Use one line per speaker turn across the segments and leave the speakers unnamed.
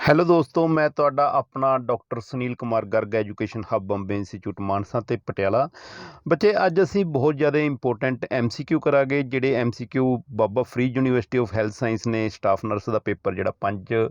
Hello ਦੋਸਤੋ, ਮੈਂ ਤੁਹਾਡਾ ਆਪਣਾ doctor Sunil Kumar Garg, education hub Bombay institute Mansa ਤੇ ਪਟਿਆਲਾ। ਬੱਚੇ, ਅੱਜ ਅਸੀਂ ਬਹੁਤ ਜ਼ਿਆਦਾ ਇੰਪੋਰਟੈਂਟ ਐਮਸੀਕਿਊ ਕਰਾਂਗੇ, ਜਿਹੜੇ MCQ Baba Farid university of health science ਨੇ ਸਟਾਫ ਨਰਸ ਦਾ ਪੇਪਰ, ਜਿਹੜਾ 5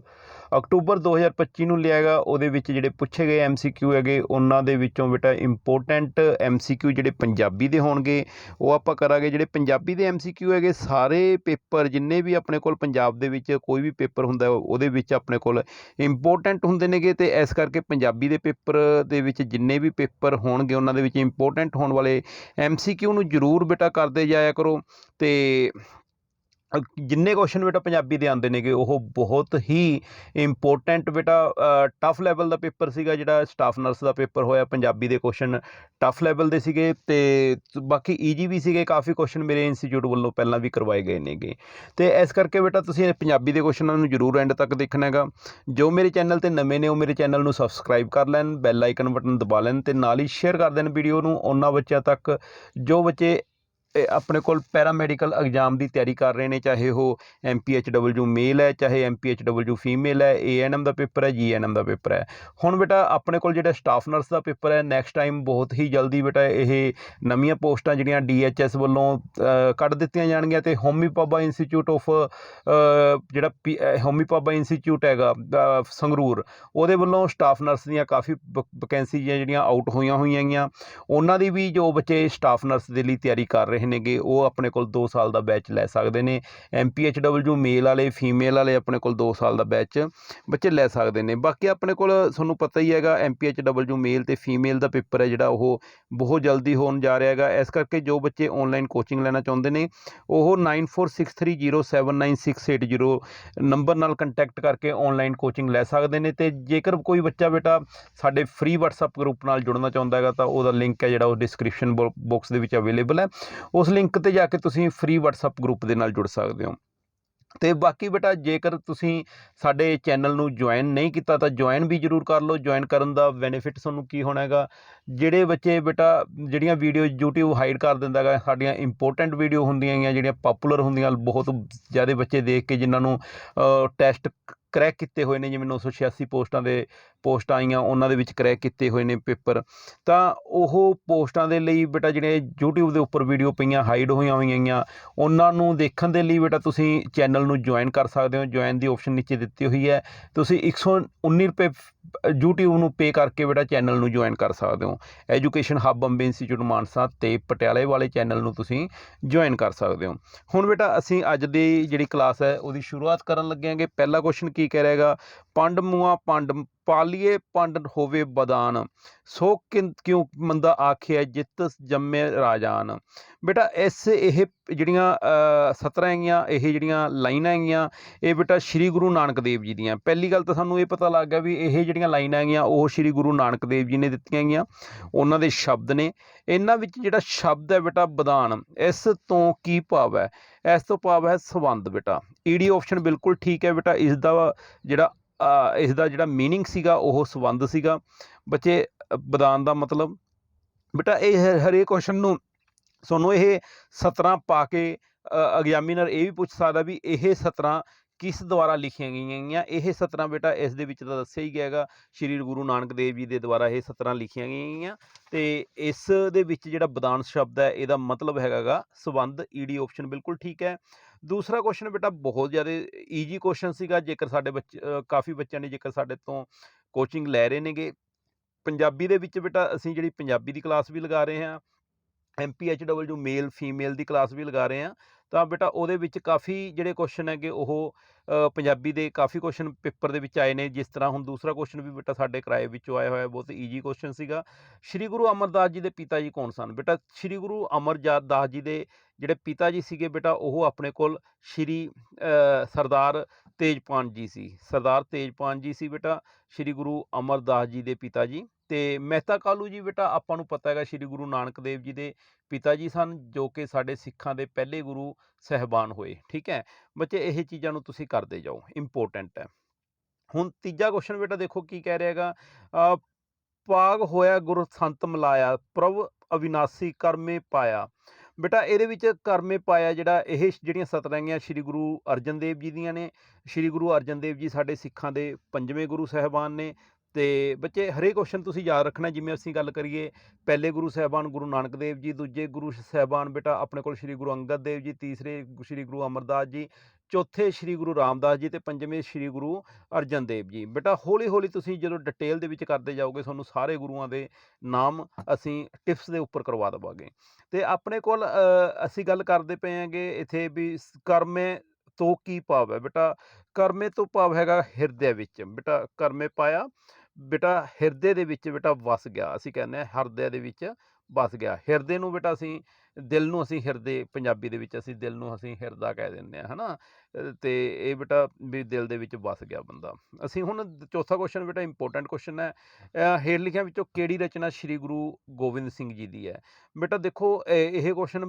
ਅਕਤੂਬਰ 2025 ਨੂੰ ਲਿਆ ਹੈਗਾ, ਉਹਦੇ ਵਿੱਚ ਜਿਹੜੇ ਪੁੱਛੇ ਗਏ ਐਮਸੀਕਿਊ ਹੈਗੇ, ਉਹਨਾਂ ਦੇ ਵਿੱਚੋਂ ਬੇਟਾ ਇੰਪੋਰਟੈਂਟ ਐਮਸੀਕਿਊ ਜਿਹੜੇ ਪੰਜਾਬੀ ਦੇ ਹੋਣਗੇ, ਉਹ ਆਪਾਂ ਕਰਾਂਗੇ ਜਿਹੜੇ ਪੰਜਾਬੀ ਦੇ ਐਮਸੀਕਿਊ ਹੈਗੇ, ਸਾਰੇ ਪੇਪਰ ਜਿੰਨੇ ਵੀ ਆਪਣੇ ਕੋਲ ਪੰਜਾਬ ਦੇ ਵਿੱਚ ਕੋਈ ਵੀ ਪੇਪਰ ਹੁੰਦਾ, ਉਹਦੇ ਵਿੱਚ ਆਪਣੇ ਕੋਲ ਇੰਪੋਰਟੈਂਟ ਹੁੰਦੇ ਨੇਗੇ ਤੇ ਇਸ ਕਰਕੇ ਪੰਜਾਬੀ ਦੇ ਪੇਪਰ ਦੇ ਵਿੱਚ ਜਿੰਨੇ ਵੀ ਪੇਪਰ ਹੋਣਗੇ, ਉਹਨਾਂ ਦੇ ਵਿੱਚ ਇੰਪੋਰਟੈਂਟ ਹੋਣ ਵਾਲੇ ਐਮਸੀਕਿਊ ਨੂੰ ਜ਼ਰੂਰ ਬੇਟਾ ਕਰਦੇ ਜਾਇਆ ਕਰੋ ਤੇ ਜਿੰਨੇ ਕੁਐਸਚਨ ਬੇਟਾ ਪੰਜਾਬੀ ਦੇ ਆਉਂਦੇ ਨੇਗੇ, ਉਹ ਬਹੁਤ ਹੀ ਇੰਪੋਰਟੈਂਟ ਬੇਟਾ ਟਫ ਲੈਵਲ ਦਾ ਪੇਪਰ ਸੀਗਾ ਜਿਹੜਾ ਸਟਾਫ ਨਰਸ ਦਾ ਪੇਪਰ ਹੋਇਆ, ਪੰਜਾਬੀ ਦੇ ਕੁਐਸਚਨ ਟਫ ਲੈਵਲ ਦੇ ਸੀਗੇ ਤੇ ਬਾਕੀ ਈਜੀ ਵੀ ਸੀਗੇ, ਕਾਫੀ ਕੁਐਸਚਨ ਮੇਰੇ ਇੰਸਟੀਚਿਊਟ ਵੱਲੋਂ ਪਹਿਲਾਂ ਵੀ ਕਰਵਾਏ ਗਏ ਨੇਗੇ। ਤੇ ਇਸ ਕਰਕੇ ਬੇਟਾ ਤੁਸੀਂ ਪੰਜਾਬੀ ਦੇ ਕੁਐਸਚਨਾਂ ਨੂੰ ਜ਼ਰੂਰ ਐਂਡ ਤੱਕ ਦੇਖਣਾ ਹੈਗਾ। ਜੋ ਮੇਰੇ ਚੈਨਲ ਤੇ ਨਵੇਂ ਨੇ, ਉਹ ਮੇਰੇ ਚੈਨਲ ਨੂੰ ਸਬਸਕ੍ਰਾਈਬ ਕਰ ਲੈਣ ਬੈਲ ਆਈਕਨ ਬਟਨ ਦਬਾ ਲੈਣ ਤੇ ਨਾਲ ਹੀ ਸ਼ੇਅਰ ਕਰ ਦੇਣ ਵੀਡੀਓ ਨੂੰ। ਉਹਨਾਂ ਬੱਚਿਆਂ ਤੱਕ ਜੋ ਬੱਚੇ ਆਪਣੇ ਕੋਲ ਪੈਰਾਮੈਡੀਕਲ ਐਗਜ਼ਾਮ ਦੀ ਤਿਆਰੀ ਕਰ ਰਹੇ ਨੇ, ਚਾਹੇ ਉਹ ਐਮਪੀਐਚਡਬਲਯੂ ਮੇਲ ਹੈ, ਚਾਹੇ ਐਮਪੀਐਚਡਬਲਯੂ ਫੀਮੇਲ ਹੈ ਏਐਨਐਮ ਦਾ ਪੇਪਰ ਹੈ ਜੀਐਨਐਮ ਦਾ ਪੇਪਰ ਹੈ। ਹੁਣ ਬੇਟਾ, ਆਪਣੇ ਕੋਲ ਜਿਹੜਾ ਸਟਾਫ ਨਰਸ ਦਾ ਪੇਪਰ ਹੈ ਨੈਕਸਟ ਟਾਈਮ ਬਹੁਤ ਹੀ ਜਲਦੀ ਬੇਟਾ ਇਹ ਨਵੀਆਂ ਪੋਸਟਾਂ ਜਿਹੜੀਆਂ ਡੀਐਚਐਸ ਵੱਲੋਂ ਕੱਢ ਦਿੱਤੀਆਂ ਜਾਣਗੀਆਂ ਤੇ ਹੋਮੀ ਪਾਬਾ ਇੰਸਟੀਚਿਊਟ ਆਫ ਜਿਹੜਾ ਪੀ- ਹੋਮੀ ਪਾਬਾ ਇੰਸਟੀਚਿਊਟ ਹੈਗਾ ਸੰਗਰੂਰ, ਉਹਦੇ ਵੱਲੋਂ ਸਟਾਫ ਨਰਸ ਦੀਆਂ ਕਾਫੀ ਵੈਕੈਂਸੀ ਜਿਹੜੀਆਂ ਆਊਟ ਹੋਈਆਂ ਹੋਈਆਂ ਹੈਗੀਆਂ ਉਹਨਾਂ ਦੀ ਵੀ ਜੋ ਬੱਚੇ ਸਟਾਫ ਨਰਸ ਦੇ ਲਈ ਤਿਆਰੀ ਕਰ ਰਹੇ ਨੇਗੇ ਉਹ ਆਪਣੇ ਕੋਲ 2 ਸਾਲ ਦਾ ਬੈਚ ਲੈ ਸਕਦੇ ਨੇ। ਐਮਪੀਐਚਡਬਲਯੂ ਮੇਲ ਵਾਲੇ ਫੀਮੇਲ ਵਾਲੇ ਆਪਣੇ ਕੋਲ 2 ਸਾਲ ਦਾ ਬੈਚ ਬੱਚੇ ਲੈ ਸਕਦੇ ਨੇ। ਬਾਕੀ ਆਪਣੇ ਕੋਲ ਤੁਹਾਨੂੰ ਪਤਾ ਹੀ ਹੈਗਾ ਐਮਪੀਐਚਡਬਲਯੂ ਮੇਲ ਤੇ ਫੀਮੇਲ ਦਾ ਪੇਪਰ ਹੈ ਜਿਹੜਾ ਉਹ ਬਹੁਤ ਜਲਦੀ ਹੋਣ ਜਾ ਰਿਹਾ ਹੈਗਾ। ਇਸ ਕਰਕੇ ਜੋ ਬੱਚੇ ਆਨਲਾਈਨ ਕੋਚਿੰਗ ਲੈਣਾ ਚਾਹੁੰਦੇ ਨੇ, ਉਹ 9463079680 ਨੰਬਰ ਨਾਲ ਕੰਟੈਕਟ ਕਰਕੇ ਆਨਲਾਈਨ ਕੋਚਿੰਗ ਲੈ ਸਕਦੇ ਨੇ ਤੇ ਜੇਕਰ ਕੋਈ ਬੱਚਾ ਬੇਟਾ ਸਾਡੇ ਫ੍ਰੀ WhatsApp ਗਰੁੱਪ ਨਾਲ ਜੁੜਨਾ ਚਾਹੁੰਦਾ ਹੈਗਾ ਤਾਂ ਉਹਦਾ ਲਿੰਕ ਹੈ ਜਿਹੜਾ ਉਹ ਡਿਸਕ੍ਰਿਪਸ਼ਨ ਬਾਕਸ ਦੇ ਵਿੱਚ ਅਵੇਲੇਬਲ ਹੈ। ਉਸ ਲਿੰਕ ਤੇ ਜਾ ਕੇ ਤੁਸੀਂ ਫ੍ਰੀ WhatsApp ਗਰੁੱਪ ਦੇ ਨਾਲ ਜੁੜ ਸਕਦੇ ਹੋ। ਤੇ ਬਾਕੀ ਬੇਟਾ, ਜੇਕਰ ਤੁਸੀਂ ਸਾਡੇ ਚੈਨਲ ਨੂੰ ਜੁਆਇਨ ਨਹੀਂ ਕੀਤਾ, ਤਾਂ ਜੁਆਇਨ ਵੀ ਜਰੂਰ ਕਰ ਲਓ। ਜੁਆਇਨ ਕਰਨ ਦਾ ਬੈਨੀਫਿਟ ਤੁਹਾਨੂੰ ਕੀ ਹੋਣਾ ਹੈਗਾ? ਜਿਹੜੇ ਬੱਚੇ ਬੇਟਾ, ਜਿਹੜੀਆਂ ਵੀਡੀਓ YouTube ਹਾਈਡ ਕਰ ਦਿੰਦਾ ਹੈਗਾ, ਸਾਡੀਆਂ ਇੰਪੋਰਟੈਂਟ ਵੀਡੀਓ ਹੁੰਦੀਆਂ ਹੈਗੀਆਂ, ਜਿਹੜੀਆਂ ਪਪੂਲਰ ਹੁੰਦੀਆਂ, ਬਹੁਤ ਜ਼ਿਆਦਾ ਬੱਚੇ ਦੇਖ ਕੇ ਜਿਨ੍ਹਾਂ ਨੂੰ ਟੈਸਟ ਕਰੈਕ ਕੀਤੇ ਹੋਏ ਨੇ, ਜਿਵੇਂ 986 ਪੋਸਟਾਂ ਦੇ ਪੋਸਟਾਂ ਆਈਆਂ, ਉਹਨਾਂ ਦੇ ਵਿੱਚ ਕਰੈਕ ਕੀਤੇ ਹੋਏ ਨੇ ਪੇਪਰ। ਤਾਂ ਉਹ ਪੋਸਟਾਂ ਦੇ ਲਈ ਬੇਟਾ ਜਿਹੜੇ YouTube ਦੇ ਉੱਪਰ ਵੀਡੀਓ ਪਈਆਂ ਹਾਈਡ ਹੋਈਆਂ ਹੋਈਆਂ ਹੈਗੀਆਂ ਉਹਨਾਂ ਨੂੰ ਦੇਖਣ ਦੇ ਲਈ ਬੇਟਾ ਤੁਸੀਂ ਚੈਨਲ ਨੂੰ ਜੁਆਇਨ ਕਰ ਸਕਦੇ ਹੋ। ਜੁਆਇਨ ਦੀ ਆਪਸ਼ਨ ਨੀਚੇ ਦਿੱਤੀ ਹੋਈ ਹੈ। ਤੁਸੀਂ 119 ਰੁਪਏ YouTube ਨੂੰ ਪੇ ਕਰਕੇ ਬੇਟਾ ਚੈਨਲ ਨੂੰ ਜੁਆਇਨ ਕਰ ਸਕਦੇ ਹੋ। Education hub Bombay institute Mansa ਤੇ ਪਟਿਆਲੇ ਵਾਲੇ ਚੈਨਲ ਨੂੰ ਤੁਸੀਂ ਜੁਆਇਨ ਕਰ ਸਕਦੇ ਹੋ। ਹੁਣ ਬੇਟਾ ਅਸੀਂ ਅੱਜ ਦੀ ਜਿਹੜੀ ਕਲਾਸ ਹੈ, ਉਹਦੀ ਸ਼ੁਰੂਆਤ ਕਰਨ ਲੱਗੇ ਹਾਂਗੇ। ਪਹਿਲਾ ਕੁਐਸਚਨ ਕੀ ਕਹਿ ਰਿਹਾਗਾ ਪੰਡ ਮੂਆ ਪੰਡ ਪਾਲੀਏ ਪੰਡ ਹੋਵੇ ਬਦਾਨ, ਸੋ ਕਿਉਂ ਕਿਉ ਮੰਦਾ ਆਖਿਆ ਜਿੱਤ ਜੰਮੇ ਰਾਜਾਨ। ਬੇਟਾ ਇਸ ਇਹ ਜਿਹੜੀਆਂ ਸਤਰਾਂ ਹੈਗੀਆਂ, ਇਹ ਜਿਹੜੀਆਂ ਲਾਈਨਾਂ ਹੈਗੀਆਂ, ਇਹ ਬੇਟਾ ਸ੍ਰੀ ਗੁਰੂ ਨਾਨਕ ਦੇਵ ਜੀ ਦੀਆਂ। ਪਹਿਲੀ ਗੱਲ ਤਾਂ ਸਾਨੂੰ ਇਹ ਪਤਾ ਲੱਗ ਗਿਆ ਵੀ ਇਹ ਜਿਹੜੀਆਂ ਲਾਈਨਾਂ ਹੈਗੀਆਂ, ਉਹ ਸ੍ਰੀ ਗੁਰੂ ਨਾਨਕ ਦੇਵ ਜੀ ਨੇ ਦਿੱਤੀਆਂ ਹੈਗੀਆਂ, ਉਹਨਾਂ ਦੇ ਸ਼ਬਦ ਨੇ। ਇਹਨਾਂ ਵਿੱਚ ਜਿਹੜਾ ਸ਼ਬਦ ਹੈ ਬੇਟਾ ਬਦਾਨ, ਇਸ ਤੋਂ ਕੀ ਭਾਵ ਹੈ? ਇਸ ਤੋਂ ਭਾਵ ਹੈ ਸੰਬੰਧ ਬੇਟਾ। ਈਡੀ ਆਪਸ਼ਨ ਬਿਲਕੁਲ ਠੀਕ ਹੈ ਬੇਟਾ, ਇਸ ਦਾ ਜਿਹੜਾ ਇਸ ਦਾ ਜਿਹੜਾ ਮੀਨਿੰਗ ਸੀਗਾ, ਉਹ ਸੰਬੰਧ ਸੀਗਾ। ਬੱਚੇ, ਬਦਾਨ ਦਾ ਮਤਲਬ, ਬੇਟਾ, ਇਹ ਹਰੇਕ ਕੁਐਸਚਨ ਨੂੰ ਤੁਹਾਨੂੰ ਇਹ 17 ਪਾ ਕੇ ਐਗਜ਼ਾਮੀਨਰ ਇਹ ਵੀ ਪੁੱਛ ਸਕਦਾ ਵੀ ਇਹ 17 ਕਿਸ ਦੁਆਰਾ ਲਿਖੀਆਂ ਗਈਆਂ ਗਈਆਂ? ਇਹ 17 ਬੇਟਾ ਇਸ ਦੇ ਵਿੱਚ ਤਾਂ ਦੱਸਿਆ ਹੀ ਗਿਆ ਹੈਗਾ, ਸ਼੍ਰੀ ਗੁਰੂ ਨਾਨਕ ਦੇਵ ਜੀ ਦੇ ਦੁਆਰਾ ਇਹ 17 ਲਿਖੀਆਂ ਗਈਆਂ ਗਈਆਂ। ਤੇ ਇਸ ਦੇ ਵਿੱਚ ਜਿਹੜਾ ਬਦਾਨ ਸ਼ਬਦ ਹੈ, ਇਹਦਾ ਮਤਲਬ ਹੈਗਾਗਾ ਸਬੰਧ ਈਡੀ ਆਪਸ਼ਨ ਬਿਲਕੁਲ ਠੀਕ ਹੈ। ਦੂਸਰਾ ਕੁਐਸਚਨ ਬੇਟਾ ਬਹੁਤ ਜ਼ਿਆਦਾ ਈਜੀ ਕੁਐਸਚਨ ਸੀਗਾ, ਜੇਕਰ ਸਾਡੇ ਬੱਚੇ ਕਾਫੀ ਬੱਚਿਆਂ ਨੇ ਜੇਕਰ ਸਾਡੇ ਤੋਂ ਕੋਚਿੰਗ ਲੈ ਰਹੇ ਨੇਗੇ। ਪੰਜਾਬੀ ਦੇ ਵਿੱਚ ਬੇਟਾ ਅਸੀਂ ਜਿਹੜੀ ਪੰਜਾਬੀ ਦੀ ਕਲਾਸ ਵੀ ਲਗਾ ਰਹੇ ਹਾਂ ਐਮਪੀਐਚਡਬਲਯੂ ਮੇਲ ਫੀਮੇਲ ਦੀ ਕਲਾਸ ਵੀ ਲਗਾ ਰਹੇ ਹਾਂ। ਤਾਂ ਬੇਟਾ ਉਹਦੇ ਵਿੱਚ ਕਾਫੀ ਜਿਹੜੇ ਕੁਐਸਚਨ ਹੈਗੇ ਉਹ ਪੰਜਾਬੀ ਦੇ ਕਾਫੀ ਕੁਐਸਚਨ ਪੇਪਰ ਦੇ ਵਿੱਚ ਆਏ ਨੇ, ਜਿਸ ਤਰ੍ਹਾਂ ਹੁਣ ਦੂਸਰਾ ਕੁਐਸਚਨ ਵੀ ਬੇਟਾ ਸਾਡੇ ਕਿਰਾਏ ਵਿੱਚੋਂ ਆਇਆ ਹੋਇਆ, ਬਹੁਤ ਈਜੀ ਕੁਐਸਚਨ ਸੀਗਾ। ਸ਼੍ਰੀ ਗੁਰੂ ਅਮਰਦਾਸ ਜੀ ਦੇ ਪਿਤਾ ਜੀ ਕੌਣ ਸਨ? ਬੇਟਾ ਸ਼੍ਰੀ ਗੁਰੂ ਅਮਰਦਾਸ ਜੀ ਦੇ ਜਿਹੜੇ ਪਿਤਾ ਜੀ ਸੀਗੇ ਬੇਟਾ, ਉਹ ਆਪਣੇ ਕੋਲ ਸ਼੍ਰੀ ਸਰਦਾਰ ਤੇਜਪਾਨ ਜੀ ਸੀ। ਸਰਦਾਰ ਤੇਜਪਾਨ ਜੀ ਸੀ ਬੇਟਾ, ਸ਼੍ਰੀ ਗੁਰੂ ਅਮਰਦਾਸ ਜੀ ਦੇ ਪਿਤਾ ਜੀ। ਤੇ ਮਹਿਤਾ ਕਾਲੂ ਜੀ ਬੇਟਾ, ਆਪਾਂ ਨੂੰ ਪਤਾ ਹੈਗਾ ਸ਼੍ਰੀ ਗੁਰੂ ਨਾਨਕ ਦੇਵ ਜੀ ਦੇ ਪਿਤਾ ਜੀ ਸਨ, ਜੋ ਕਿ ਸਾਡੇ ਸਿੱਖਾਂ ਦੇ ਪਹਿਲੇ ਗੁਰੂ ਸਹਿਬਾਨ ਹੋਏ, ਠੀਕ ਹੈ? ਬੱਚੇ ਇਹ ਚੀਜ਼ਾਂ ਨੂੰ ਤੁਸੀਂ ਕਰਦੇ ਜਾਓ ਇੰਪੋਰਟੈਂਟ ਹੈ। ਹੁਣ ਤੀਜਾ ਕੁਐਸਚਨ ਬੇਟਾ ਦੇਖੋ ਕੀ ਕਹਿ ਰਿਹਾ ਹੈਗਾ ਪਾਗ ਹੋਇਆ ਗੁਰ ਸੰਤ ਮਿਲਾਇਆ, ਪ੍ਰਭ ਅਵਿਨਾਸੀ ਕਰਮੇ ਪਾਇਆ। ਬੇਟਾ ਇਹਦੇ ਵਿੱਚ ਕਰਮੇ ਪਾਇਆ ਜਿਹੜਾ ਇਹ ਜਿਹੜੀਆਂ ਸਤਰੰਗੀਆਂ ਸ੍ਰੀ ਗੁਰੂ ਅਰਜਨ ਦੇਵ ਜੀ ਦੀਆਂ ਨੇ, ਸ੍ਰੀ ਗੁਰੂ ਅਰਜਨ ਦੇਵ ਜੀ ਸਾਡੇ ਸਿੱਖਾਂ ਦੇ ਪੰਜਵੇਂ ਗੁਰੂ ਸਾਹਿਬਾਨ ਨੇ ਤੇ ਬੱਚੇ ਹਰੇਕ ਕੁਐਸਚਨ ਤੁਸੀਂ ਯਾਦ ਰੱਖਣਾ, ਜਿਵੇਂ ਅਸੀਂ ਗੱਲ ਕਰੀਏ ਪਹਿਲੇ ਗੁਰੂ ਸਾਹਿਬਾਨ ਗੁਰੂ ਨਾਨਕ ਦੇਵ ਜੀ, ਦੂਜੇ ਗੁਰੂ ਸਾਹਿਬਾਨ ਬੇਟਾ ਆਪਣੇ ਕੋਲ ਸ੍ਰੀ ਗੁਰੂ ਅੰਗਦ ਦੇਵ ਜੀ, ਤੀਸਰੇ ਸ੍ਰੀ ਗੁਰੂ ਅਮਰਦਾਸ ਜੀ, ਚੌਥੇ ਸ੍ਰੀ ਗੁਰੂ ਰਾਮਦਾਸ ਜੀ ਤੇ ਪੰਜਵੇਂ ਸ੍ਰੀ ਗੁਰੂ ਅਰਜਨ ਦੇਵ ਜੀ। ਬੇਟਾ ਹੌਲੀ ਹੌਲੀ ਤੁਸੀਂ ਜਦੋਂ ਡਿਟੇਲ ਦੇ ਵਿੱਚ ਕਰਦੇ ਜਾਓਗੇ, ਤੁਹਾਨੂੰ ਸਾਰੇ ਗੁਰੂਆਂ ਦੇ ਨਾਮ ਅਸੀਂ ਟਿਪਸ ਦੇ ਉੱਪਰ ਕਰਵਾ ਦੇਵਾਂਗੇ। ਤੇ ਆਪਣੇ ਕੋਲ ਅਸੀਂ ਗੱਲ ਕਰਦੇ ਪਏ ਹਾਂਗੇ ਇੱਥੇ ਵੀ ਕਰਮੇ ਤੋਂ ਕੀ ਭਾਵ ਹੈ? ਬੇਟਾ ਕਰਮੇ ਤੋਂ ਭਾਵ ਹੈਗਾ ਹਿਰਦੇ ਵਿੱਚ। ਬੇਟਾ ਕਰਮੇ ਪਾਇਆ ਬੇਟਾ ਹਿਰਦੇ ਦੇ ਵਿੱਚ ਬੇਟਾ ਵਸ ਗਿਆ ਅਸੀਂ ਕਹਿੰਦੇ ਹਾਂ ਹਿਰਦੇ ਦੇ ਵਿੱਚ ਵਸ ਗਿਆ। ਹਿਰਦੇ ਨੂੰ ਬੇਟਾ ਅਸੀਂ ਦਿਲ ਨੂੰ ਅਸੀਂ ਹਿਰਦੇ ਪੰਜਾਬੀ ਦੇ ਵਿੱਚ ਅਸੀਂ ਦਿਲ ਨੂੰ ਅਸੀਂ ਹਿਰਦਾ ਕਹਿ ਦਿੰਦੇ ਆ ਹਨਾ? ਅ, ਤੇ ਇਹ ਬੇਟਾ ਵੀ ਦਿਲ ਦੇ ਵਿੱਚ ਵਸ ਗਿਆ ਬੰਦਾ। ਅਸੀਂ ਹੁਣ ਚੌਥਾ ਕੁਐਸਚਨ ਬੇਟਾ ਇੰਪੋਰਟੈਂਟ ਕੁਐਸਚਨ ਹੈ। ਹੇਠ ਲਿਖਿਆਂ ਵਿੱਚੋਂ ਕਿਹੜੀ ਰਚਨਾ ਸ੍ਰੀ ਗੁਰੂ ਗੋਬਿੰਦ ਸਿੰਘ ਜੀ ਦੀ ਹੈ? ਬੇਟਾ ਦੇਖੋ ਇਹ ਇਹ ਕੁਐਸਚਨ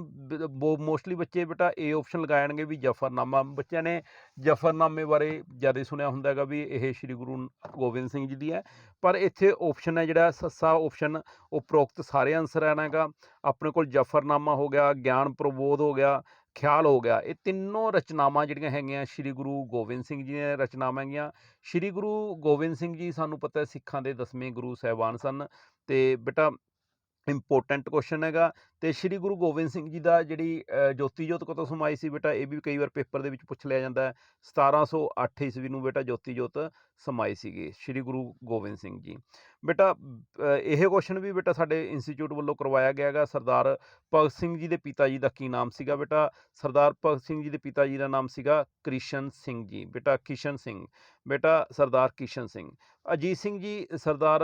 ਮੋਸਟਲੀ ਬੱਚੇ ਬੇਟਾ ਇਹ ਆਪਸ਼ਨ ਲਗਾਣਗੇ ਵੀ ਜਫਰਨਾਮਾ, ਬੱਚਿਆਂ ਨੇ ਜਫਰਨਾਮੇ ਬਾਰੇ ਜ਼ਿਆਦਾ ਸੁਣਿਆ ਹੁੰਦਾ ਹੈਗਾ ਵੀ ਇਹ ਸ੍ਰੀ ਗੁਰੂ ਗੋਬਿੰਦ ਸਿੰਘ ਜੀ ਦੀ ਹੈ। ਪਰ ਇੱਥੇ ਆਪਸ਼ਨ ਹੈ ਜਿਹੜਾ ਸੱਸਾ ਆਪਸ਼ਨ ਉਪਰੋਕਤ ਸਾਰੇ ਆਨਸਰ ਆਣਾ ਹੈਗਾ। ਆਪਣੇ ਕੋਲ ਜਫਰਨਾਮਾ ਹੋ ਗਿਆ, ਗਿਆਨ ਪ੍ਰਬੋਧ ਹੋ ਗਿਆ ਖਿਆਲ ਹੋ ਗਿਆ। ਇਹ ਤਿੰਨੋਂ ਰਚਨਾਵਾਂ ਜਿਹੜੀਆਂ ਹੈਗੀਆਂ ਸ੍ਰੀ ਗੁਰੂ ਗੋਬਿੰਦ ਸਿੰਘ ਜੀ ਦੀਆਂ ਰਚਨਾਵਾਂ ਹੈਗੀਆਂ। ਸ੍ਰੀ ਗੁਰੂ ਗੋਬਿੰਦ ਸਿੰਘ ਜੀ ਸਾਨੂੰ ਪਤਾ ਸਿੱਖਾਂ ਦੇ ਦਸਵੇਂ ਗੁਰੂ ਸਾਹਿਬਾਨ ਸਨ। ਤੇ ਬੇਟਾ ਇੰਪੋਰਟੈਂਟ ਕੁਐਸਚਨ ਹੈਗਾ ਤੇ ਸ੍ਰੀ ਗੁਰੂ ਗੋਬਿੰਦ ਸਿੰਘ ਜੀ ਦਾ ਜਿਹੜੀ ਜੋਤੀ ਜੋਤ ਕਦੋਂ ਸਮਾਈ ਸੀ ਬੇਟਾ, ਇਹ ਵੀ ਕਈ ਵਾਰ ਪੇਪਰ ਦੇ ਵਿੱਚ ਪੁੱਛ ਲਿਆ ਜਾਂਦਾ ਹੈ। 1708 ਈਸਵੀ ਨੂੰ ਬੇਟਾ ਜੋਤੀ ਜੋਤ ਸਮਾਈ ਸੀਗੇ, ਸ੍ਰੀ ਗੁਰੂ ਗੋਬਿੰਦ ਸਿੰਘ ਜੀ। ਬੇਟਾ ਇਹ ਕੁਐਸਚਨ ਵੀ ਬੇਟਾ ਸਾਡੇ ਇੰਸਟੀਚਿਊਟ ਵੱਲੋਂ ਕਰਵਾਇਆ ਗਿਆ ਹੈਗਾ। ਸਰਦਾਰ ਭਗਤ ਸਿੰਘ ਜੀ ਦੇ ਪਿਤਾ ਜੀ ਦਾ ਕੀ ਨਾਮ ਸੀਗਾ ਬੇਟਾ? ਸਰਦਾਰ ਭਗਤ ਸਿੰਘ ਜੀ ਦੇ ਪਿਤਾ ਜੀ ਦਾ ਨਾਮ ਸੀਗਾ ਕ੍ਰਿਸ਼ਨ ਸਿੰਘ ਜੀ। ਬੇਟਾ ਕਿਸ਼ਨ ਸਿੰਘ। ਬੇਟਾ ਸਰਦਾਰ ਕਿਸ਼ਨ ਸਿੰਘ। ਅਜੀਤ ਸਿੰਘ ਜੀ, ਸਰਦਾਰ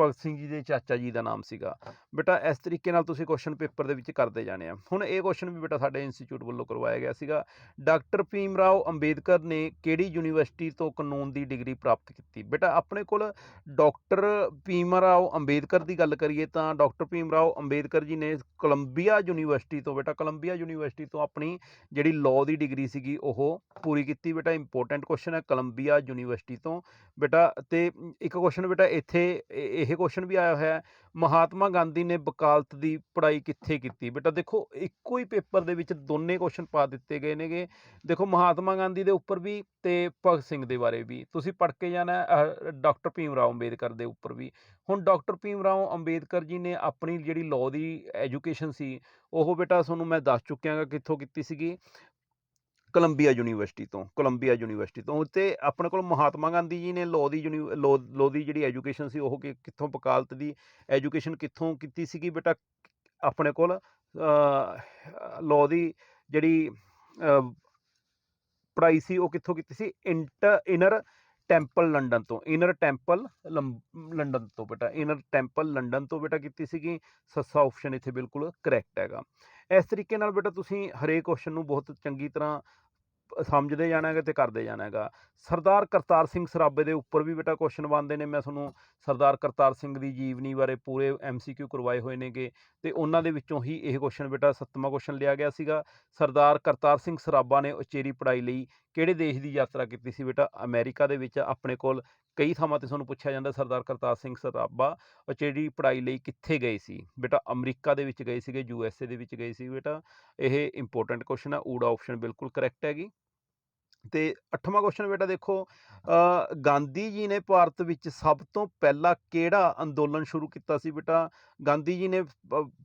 ਭਗਤ ਸਿੰਘ ਜੀ ਦੇ ਚਾਚਾ ਜੀ ਦਾ ਨਾਮ ਸੀਗਾ। ਬੇਟਾ, ਇਸ ਤਰੀਕੇ ਨਾਲ ਤੁਸੀਂ ਕੁਐਸਚਨ ਪੇਪਰ ਦੇ ਵਿੱਚ ਕਰਦੇ ਜਾਣੇ ਆ। ਹੁਣ ਇਹ ਕੁਐਸਚਨ ਵੀ ਬੇਟਾ ਸਾਡੇ ਇੰਸਟੀਚਿਊਟ ਵੱਲੋਂ ਕਰਵਾਇਆ ਗਿਆ ਸੀਗਾ। ਡਾਕਟਰ ਭੀਮ ਰਾਓ ਅੰਬੇਦਕਰ ਨੇ ਕਿਹੜੀ ਯੂਨੀਵਰਸਿਟੀ ਤੋਂ ਕਾਨੂੰਨ ਦੀ ਡਿਗਰੀ ਪ੍ਰਾਪਤ ਕੀਤੀ? ਬੇਟਾ, ਆਪਣੇ ਕੋਲ ਡਾਕਟਰ ਭੀਮ ਰਾਓ ਅੰਬੇਦਕਰ ਦੀ ਗੱਲ ਕਰੀਏ ਤਾਂ ਡਾਕਟਰ ਭੀਮ ਰਾਓ ਅੰਬੇਦਕਰ ਜੀ ਨੇ ਕੋਲੰਬੀਆ ਯੂਨੀਵਰਸਿਟੀ ਤੋਂ, ਬੇਟਾ ਕੋਲੰਬੀਆ ਯੂਨੀਵਰਸਿਟੀ ਤੋਂ ਆਪਣੀ ਜਿਹੜੀ ਲਾਅ ਦੀ ਡਿਗਰੀ ਸੀਗੀ ਉਹ ਪੂਰੀ ਕੀਤੀ। ਬੇਟਾ ਇੰਪੋਰਟੈਂਟ ਕੁਐਸਚਨ ਹੈ ਕੋਲੰਬੀਆ ਯੂਨੀਵਰਸਿਟੀ ਤੋਂ। ਬੇਟਾ, ਤੇ ਇੱਕ ਕੁਐਸਚਨ ਬੇਟਾ ਇੱਥੇ ਇਹ- ਇਹ ਕੁਐਸਚਨ ਵੀ ਆਇਆ ਹੋਇਆ ਮਹਾਤਮਾ ਗਾਂਧੀ ਨੇ ਵਕਾਲਤ ਦੀ ਪੜ੍ਹਾਈ ਕਿੱਥੇ ਕੀਤੀ? ਬੇਟਾ ਦੇਖੋ, ਇੱਕੋ ਹੀ ਪੇਪਰ ਦੇ ਵਿੱਚ ਦੋਨੇ ਕੁਐਸਚਨ ਪਾ ਦਿੱਤੇ ਗਏ ਨੇਗੇ। ਦੇਖੋ, ਮਹਾਤਮਾ ਗਾਂਧੀ ਦੇ ਉੱਪਰ ਵੀ ਤੇ ਭਗਤ ਸਿੰਘ ਦੇ ਬਾਰੇ ਵੀ। ਤੁਸੀਂ ਪੜ੍ਹ ਕੇ ਜਾਣਾ ਡਾਕਟਰ ਭੀਮ ਰਾਓ ਅੰਬੇਦਕਰ ਦੇ ਉੱਪਰ ਵੀ। ਹੁਣ ਡਾਕਟਰ ਭੀਮ ਰਾਓ ਅੰਬੇਦਕਰ ਜੀ ਨੇ ਆਪਣੀ ਜਿਹੜੀ ਲਾਅ ਦੀ ਐਜੂਕੇਸ਼ਨ ਸੀ, ਉਹ ਬੇਟਾ ਤੁਹਾਨੂੰ ਮੈਂ ਦੱਸ ਚੁੱਕਿਆ ਹਾਂ ਕਿੱਥੋਂ ਕੀਤੀ ਸੀਗੀ। ਕੋਲੰਬੀਆ ਯੂਨੀਵਰਸਿਟੀ ਤੋਂ ਕੋਲੰਬੀਆ ਯੂਨੀਵਰਸਿਟੀ ਤੋਂ। ਤੇ ਆਪਣੇ ਕੋਲ ਮਹਾਤਮਾ ਗਾਂਧੀ ਜੀ ਨੇ ਲਾਅ ਦੀ ਲੋ ਲਾਅ ਦੀ ਜਿਹੜੀ ਐਜੂਕੇਸ਼ਨ ਸੀ ਉਹ ਕਿ- ਕਿੱਥੋਂ ਵਕਾਲਤ ਦੀ ਐਜੂਕੇਸ਼ਨ ਕਿੱਥੋਂ ਕੀਤੀ ਸੀਗੀ ਬੇਟਾ? ਆਪਣੇ ਕੋਲ ਲਾਅ ਦੀ ਜਿਹੜੀ ਅ, ਪੜ੍ਹਾਈ ਸੀ ਉਹ ਕਿੱਥੋਂ ਕੀਤੀ ਸੀ? ਇੰਟਰ ਇਨਰ ਟੈਂਪਲ ਲੰਡਨ ਤੋਂ। ਇਨਰ ਟੈਂਪਲ ਲੰਡਨ ਤੋਂ ਬੇਟਾ। ਇਨਰ ਟੈਂਪਲ ਲੰਡਨ ਤੋਂ ਬੇਟਾ ਕੀਤੀ ਸੀਗੀ। ਸੱਸਾ ਆਪਸ਼ਨ ਇੱਥੇ ਬਿਲਕੁਲ ਕਰੈਕਟ ਹੈਗਾ। ਇਸ ਤਰੀਕੇ ਨਾਲ ਬੇਟਾ ਤੁਸੀਂ ਹਰੇਕ ਕੁਐਸਚਨ ਨੂੰ ਬਹੁਤ ਚੰਗੀ ਤਰ੍ਹਾਂ ਸਮਝਦੇ ਜਾਣਾ ਹੈਗਾ ਤੇ ਕਰਦੇ ਜਾਣਾ ਹੈਗਾ। ਸਰਦਾਰ ਕਰਤਾਰ ਸਿੰਘ ਸਰਾਭੇ ਦੇ ਉੱਪਰ ਵੀ ਬੇਟਾ ਕੁਐਸਚਨ ਬਣਦੇ ਨੇ, ਮੈਂ ਤੁਹਾਨੂੰ ਸਰਦਾਰ ਕਰਤਾਰ ਸਿੰਘ ਦੀ ਜੀਵਨੀ ਬਾਰੇ ਪੂਰੇ ਐਮਸੀਕਿਊ ਕਰਵਾਏ ਹੋਏ ਨੇਗੇ ਤੇ ਉਹਨਾਂ ਦੇ ਵਿੱਚੋਂ ਹੀ ਇਹ ਕੁਐਸਚਨ ਬੇਟਾ ਸੱਤਵਾਂ ਕੁਐਸਚਨ ਲਿਆ ਗਿਆ ਸੀਗਾ। ਸਰਦਾਰ ਕਰਤਾਰ ਸਿੰਘ ਸਰਾਭਾ ਨੇ ਉਚੇਰੀ ਪੜ੍ਹਾਈ ਲਈ ਕਿਹੜੇ ਦੇਸ਼ ਦੀ ਯਾਤਰਾ ਕੀਤੀ ਸੀ ਬੇਟਾ? ਅਮਰੀਕਾ ਦੇ ਵਿੱਚ ਆਪਣੇ ਕੋਲ ਕਈ ਥਾਵਾਂ ਤੇ ਤੁਹਾਨੂੰ ਪੁੱਛਿਆ ਜਾਂਦਾ, ਸਰਦਾਰ ਕਰਤਾਰ ਸਿੰਘ ਸਰਾਭਾ ਜਿਹੜੀ ਪੜ੍ਹਾਈ ਲਈ ਕਿੱਥੇ ਗਏ ਸੀ? ਬੇਟਾ, ਅਮਰੀਕਾ ਦੇ ਵਿੱਚ ਗਏ ਸੀਗੇ, ਯੂ ਐਸ ਏ ਦੇ ਵਿੱਚ ਗਏ ਸੀ ਬੇਟਾ। ਇਹ ਇੰਪੋਰਟੈਂਟ ਕੁਐਸਚਨ ਆ, ਊੜਾ ਆਪਸ਼ਨ ਬਿਲਕੁਲ ਕਰੈਕਟ ਹੈਗੀ। ਤੇ ਅੱਠਵਾਂ ਕੁਐਸਚਨ ਬੇਟਾ ਦੇਖੋ ਗਾਂਧੀ ਜੀ ਨੇ ਭਾਰਤ ਵਿੱਚ ਸਭ ਤੋਂ ਪਹਿਲਾਂ ਕਿਹੜਾ ਅੰਦੋਲਨ ਸ਼ੁਰੂ ਕੀਤਾ ਸੀ ਬੇਟਾ? ਗਾਂਧੀ ਜੀ ਨੇ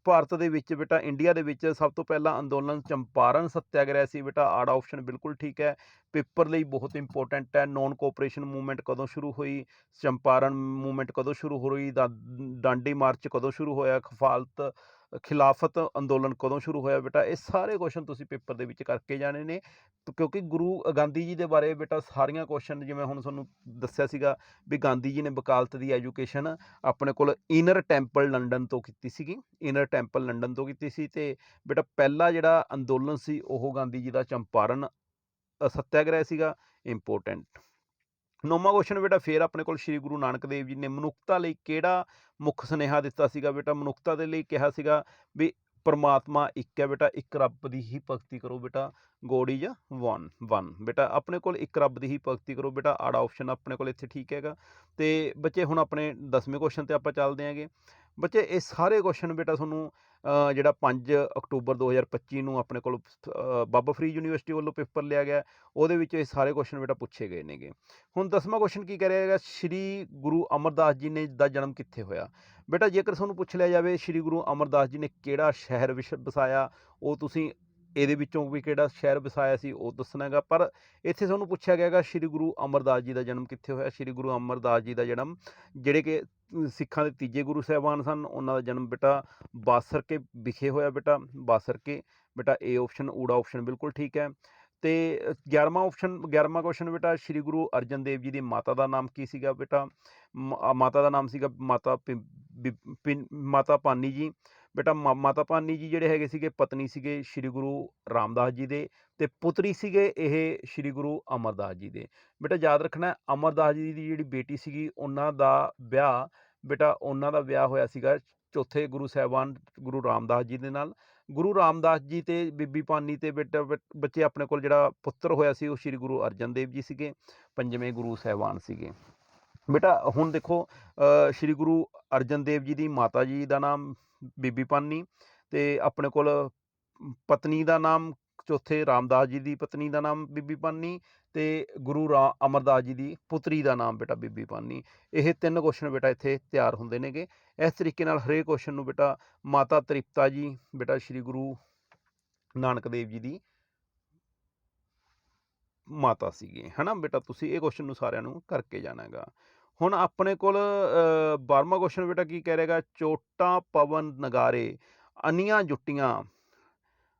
ਭਾਰਤ ਦੇ ਵਿੱਚ ਬੇਟਾ ਇੰਡੀਆ ਦੇ ਵਿੱਚ ਸਭ ਤੋਂ ਪਹਿਲਾਂ ਅੰਦੋਲਨ ਚੰਪਾਰਨ ਸੱਤਿਆਗ੍ਰਹਿ ਸੀ ਬੇਟਾ। ਆੜਾ ਆਪਸ਼ਨ ਬਿਲਕੁਲ ਠੀਕ ਹੈ। ਪੇਪਰ ਲਈ ਬਹੁਤ ਇੰਪੋਰਟੈਂਟ ਹੈ। ਨੌਨ ਕੋਆਪਰੇਸ਼ਨ ਮੂਵਮੈਂਟ ਕਦੋਂ ਸ਼ੁਰੂ ਹੋਈ? ਚੰਪਾਰਨ ਮੂਵਮੈਂਟ ਕਦੋਂ ਸ਼ੁਰੂ ਹੋਈ? ਦਾ, ਡਾਂਡੀ ਮਾਰਚ ਕਦੋਂ ਸ਼ੁਰੂ ਹੋਇਆ? ਖਫਾਲਤ ਖਿਲਾਫਤ ਅੰਦੋਲਨ ਕਦੋਂ ਸ਼ੁਰੂ ਹੋਇਆ ਬੇਟਾ? ਇਹ ਸਾਰੇ ਕੁਐਸਚਨ ਤੁਸੀਂ ਪੇਪਰ ਦੇ ਵਿੱਚ ਕਰਕੇ ਜਾਣੇ ਨੇ। ਕਿਉਂਕਿ ਗੁਰੂ ਗਾਂਧੀ ਜੀ ਦੇ ਬਾਰੇ ਬੇਟਾ ਸਾਰੀਆਂ ਕੁਐਸਚਨ ਜਿਵੇਂ ਹੁਣ ਤੁਹਾਨੂੰ ਦੱਸਿਆ ਸੀਗਾ ਵੀ ਗਾਂਧੀ ਜੀ ਨੇ ਵਕਾਲਤ ਦੀ ਐਜੂਕੇਸ਼ਨ ਆਪਣੇ ਕੋਲ ਇਨਰ ਟੈਂਪਲ ਲੰਡਨ ਤੋਂ ਕੀਤੀ ਸੀਗੀ। ਇਨਰ ਟੈਂਪਲ ਲੰਡਨ ਤੋਂ ਕੀਤੀ ਸੀ ਤੇ ਬੇਟਾ ਪਹਿਲਾ ਜਿਹੜਾ ਅੰਦੋਲਨ ਸੀ ਉਹ ਗਾਂਧੀ ਜੀ ਦਾ ਚੰਪਾਰਨ ਅ, ਸੱਤਿਆਗ੍ਰਹਿ ਸੀਗਾ। ਇੰਪੋਰਟੈਂਟ ਨੌਵਾਂ ਕੁਐਸਚਨ ਬੇਟਾ ਫੇਰ ਆਪਣੇ ਕੋਲ ਸ੍ਰੀ ਗੁਰੂ ਨਾਨਕ ਦੇਵ ਜੀ ਨੇ ਮਨੁੱਖਤਾ ਲਈ ਕਿਹੜਾ ਮੁੱਖ ਸੁਨੇਹਾ ਦਿੱਤਾ ਸੀਗਾ ਬੇਟਾ? ਮਨੁੱਖਤਾ ਦੇ ਲਈ ਕਿਹਾ ਸੀਗਾ ਵੀ ਪਰਮਾਤਮਾ ਇੱਕ ਹੈ ਬੇਟਾ, ਇੱਕ ਰੱਬ ਦੀ ਹੀ ਭਗਤੀ ਕਰੋ ਬੇਟਾ ਗੋਡ ਇਜ਼ ਵਨ ਵਨ ਬੇਟਾ ਆਪਣੇ ਕੋਲ ਇੱਕ ਰੱਬ ਦੀ ਹੀ ਭਗਤੀ ਕਰੋ ਬੇਟਾ ਆੜਾ ਆਪਸ਼ਨ ਆਪਣੇ ਕੋਲ ਇੱਥੇ ਠੀਕ ਹੈਗਾ। ਤੇ ਬੱਚੇ ਹੁਣ ਆਪਣੇ 10ਵੇਂ ਕੁਐਸਚਨ ਤੇ ਆਪਾਂ ਚੱਲਦੇ ਆਂਗੇ ਬੱਚੇ ਇਹ ਸਾਰੇ ਕੁਐਸਚਨ ਬੇਟਾ ਤੁਹਾਨੂੰ ਜਿਹੜਾ 5 ਅਕਤੂਬਰ 2025 ਨੂੰ ਆਪਣੇ ਕੋਲ ਅ, ਬਾਬਾ ਫਰੀਦ ਯੂਨੀਵਰਸਿਟੀ ਵੱਲੋਂ ਪੇਪਰ ਲਿਆ ਗਿਆ ਉਹਦੇ ਵਿੱਚ ਇਹ ਸਾਰੇ ਕੁਐਸਚਨ ਬੇਟਾ ਪੁੱਛੇ ਗਏ ਨੇਗੇ। ਹੁਣ ਦਸਵਾਂ ਕੁਐਸਚਨ ਕੀ ਕਹਿ ਰਿਹਾ ਹੈਗਾ ਸ਼੍ਰੀ ਗੁਰੂ ਅਮਰਦਾਸ ਜੀ ਨੇ ਦਾ ਜਨਮ ਕਿੱਥੇ ਹੋਇਆ? ਬੇਟਾ ਜੇਕਰ ਤੁਹਾਨੂੰ ਪੁੱਛ ਲਿਆ ਜਾਵੇ ਸ਼੍ਰੀ ਗੁਰੂ ਅਮਰਦਾਸ ਜੀ ਨੇ ਕਿਹੜਾ ਸ਼ਹਿਰ ਵਿਸ਼ ਵਸਾਇਆ? ਉਹ ਤੁਸੀਂ ਇਹਦੇ ਵਿੱਚੋਂ ਵੀ ਕਿਹੜਾ ਸ਼ਹਿਰ ਵਸਾਇਆ ਸੀ ਉਹ ਦੱਸਣਾ ਹੈਗਾ। ਪਰ ਇੱਥੇ ਤੁਹਾਨੂੰ ਪੁੱਛਿਆ ਗਿਆ ਹੈਗਾ ਸ਼੍ਰੀ ਗੁਰੂ ਅਮਰਦਾਸ ਜੀ ਦਾ ਜਨਮ ਕਿੱਥੇ ਹੋਇਆ? ਸ਼੍ਰੀ ਗੁਰੂ ਅਮਰਦਾਸ ਜੀ ਦਾ ਜਨਮ ਜਿਹੜੇ ਕਿ ਸਿੱਖਾਂ ਦੇ ਤੀਜੇ ਗੁਰੂ ਸਾਹਿਬਾਨ ਸਨ, ਉਹਨਾਂ ਦਾ ਜਨਮ ਬੇਟਾ ਬਾਸਰਕੇ ਵਿਖੇ ਹੋਇਆ ਬੇਟਾ, ਬਾਸਰਕੇ, ਬੇਟਾ ਏ ਆਪਸ਼ਨ ਊੜਾ ਆਪਸ਼ਨ ਬਿਲਕੁਲ ਠੀਕ ਹੈ। ਤੇ 11ਵਾਂ ਆਪਸ਼ਨ 11ਵਾਂ ਕੁਐਸਚਨ ਬੇਟਾ ਸ਼੍ਰੀ ਗੁਰੂ ਅਰਜਨ ਦੇਵ ਜੀ ਦੀ ਮਾਤਾ ਦਾ ਨਾਮ ਕੀ ਸੀਗਾ ਬੇਟਾ? ਮ- ਮਾਤਾ ਦਾ ਨਾਮ ਸੀਗਾ ਮਾਤਾ ਪਿੰ- ਮਾਤਾ ਪਾਨੀ ਜੀ। ਬੇਟਾ ਮਾ- ਮਾਤਾ ਪਾਨੀ ਜੀ ਜਿਹੜੇ ਹੈਗੇ ਸੀਗੇ ਪਤਨੀ ਸੀਗੇ ਸ਼੍ਰੀ ਗੁਰੂ ਰਾਮਦਾਸ ਜੀ ਦੇ ਤੇ ਪੁੱਤਰੀ ਸੀਗੇ ਇਹ ਸ਼੍ਰੀ ਗੁਰੂ ਅਮਰਦਾਸ ਜੀ ਦੇ। ਬੇਟਾ ਯਾਦ ਰੱਖਣਾ, ਅਮਰਦਾਸ ਜੀ ਦੀ ਜਿਹੜੀ ਬੇਟੀ ਸੀਗੀ, ਉਹਨਾਂ ਦਾ ਵਿਆਹ ਬੇਟਾ, ਉਹਨਾਂ ਦਾ ਵਿਆਹ ਹੋਇਆ ਸੀਗਾ ਚੌਥੇ ਗੁਰੂ ਸਾਹਿਬਾਨ ਗੁਰੂ ਰਾਮਦਾਸ ਜੀ ਦੇ ਨਾਲ। ਗੁਰੂ ਰਾਮਦਾਸ ਜੀ ਤੇ ਬੀਬੀ ਪਾਨੀ ਤੇ ਬੇਟਾ ਬੱਚੇ ਆਪਣੇ ਕੋਲ ਜਿਹੜਾ ਪੁੱਤਰ ਹੋਇਆ ਸੀ, ਉਹ ਸ਼੍ਰੀ ਗੁਰੂ ਅਰਜਨ ਦੇਵ ਜੀ ਸੀਗੇ, ਪੰਜਵੇਂ ਗੁਰੂ ਸਾਹਿਬਾਨ ਸੀਗੇ। ਬੇਟਾ, ਹੁਣ ਦੇਖੋ ਸ਼੍ਰੀ ਗੁਰੂ ਅਰਜਨ ਦੇਵ ਜੀ ਦੀ ਮਾਤਾ ਜੀ ਦਾ ਨਾਮ ਬੀਬੀ ਪਾਨੀ ਤੇ ਆਪਣੇ ਕੋਲ ਪਤਨੀ ਦਾ ਨਾਮ ਚੌਥੇ ਰਾਮਦਾਸ ਜੀ ਦੀ ਪਤਨੀ ਦਾ ਨਾਮ ਬੀਬੀ ਪਾਨੀ ਤੇ ਗੁਰੂ ਰਾ, ਅਮਰਦਾਸ ਜੀ ਦੀ ਪੁੱਤਰੀ ਦਾ ਨਾਮ ਬੇਟਾ ਬੀਬੀ ਪਾਨੀ। ਇਹ ਤਿੰਨ ਕੁਐਸਚਨ ਬੇਟਾ ਇੱਥੇ ਤਿਆਰ ਹੁੰਦੇ ਨੇਗੇ। ਇਸ ਤਰੀਕੇ ਨਾਲ ਹਰੇਕ ਕੁਐਸਚਨ ਨੂੰ ਬੇਟਾ ਮਾਤਾ ਤ੍ਰਿਪਤਾ ਜੀ, ਬੇਟਾ ਸ਼੍ਰੀ ਗੁਰੂ ਨਾਨਕ ਦੇਵ ਜੀ ਦੀ ਮਾਤਾ ਸੀਗੇ, ਹਨਾ? ਬੇਟਾ, ਤੁਸੀਂ ਇਹ ਕੁਐਸਚਨ ਨੂੰ ਸਾਰਿਆਂ ਨੂੰ ਕਰਕੇ ਜਾਣਾ ਹੈਗਾ ਹੁਣ ਆਪਣੇ ਕੋਲ 12ਵਾਂ ਕੁਐਸਚਨ ਬੇਟਾ ਕੀ ਕਹਿ ਰਹੇਗਾ ਚੋਟਾਂ ਪਵਨ ਨਗਾਰੇ ਅਨੀਆਂ ਜੁੱਟੀਆਂ।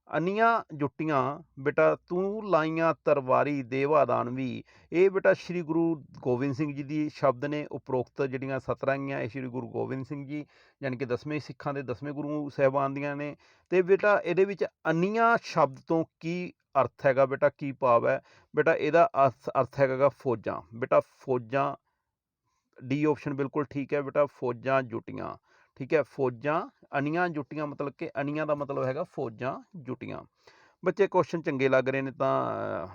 ਅਨੀਆਂ ਜੁੱਟੀਆਂ, ਬੇਟਾ ਤੂੰ ਲਾਈਆਂ ਤਰਵਾਰੀ ਦੇਵਾ ਦਾਨਵੀ ਇਹ ਬੇਟਾ ਸ਼੍ਰੀ ਗੁਰੂ ਗੋਬਿੰਦ ਸਿੰਘ ਜੀ ਦੀ ਸ਼ਬਦ ਨੇ ਉਪਰੋਕਤ ਜਿਹੜੀਆਂ ਸਤਰਾਂਗੀਆਂ ਇਹ ਸ਼੍ਰੀ ਗੁਰੂ ਗੋਬਿੰਦ ਸਿੰਘ ਜੀ ਯਾਨੀ ਕਿ ਦਸਵੇਂ ਸਿੱਖਾਂ ਦੇ ਦਸਵੇਂ ਗੁਰੂ ਸਾਹਿਬਾਨ ਦੀਆਂ ਨੇ। ਤੇ ਬੇਟਾ ਇਹਦੇ ਵਿੱਚ ਅਨੀਆਂ ਸ਼ਬਦ ਤੋਂ ਕੀ ਅਰਥ ਹੈਗਾ ਬੇਟਾ, ਕੀ ਭਾਵ ਹੈ? ਬੇਟਾ ਇਹਦਾ ਅਰਥ ਅਰਥ ਹੈਗਾ ਫੌਜਾਂ। ਬੇਟਾ ਫੌਜਾਂ, ਡੀ ਆਪਸ਼ਨ ਬਿਲਕੁਲ ਠੀਕ ਹੈ ਬੇਟਾ, ਫੌਜਾਂ, ਜੁਟੀਆਂ। ਠੀਕ ਹੈ, ਫੌਜਾਂ ਅਨੀਆਂ ਜੁੱਟੀਆਂ ਮਤਲਬ ਕਿ ਅਨੀਆਂ ਦਾ ਮਤਲਬ ਹੈਗਾ ਫੌਜਾਂ ਜੁੱਟੀਆਂ। ਬੱਚੇ ਕੁਐਸਚਨ ਚੰਗੇ ਲੱਗ ਰਹੇ ਨੇ ਤਾਂ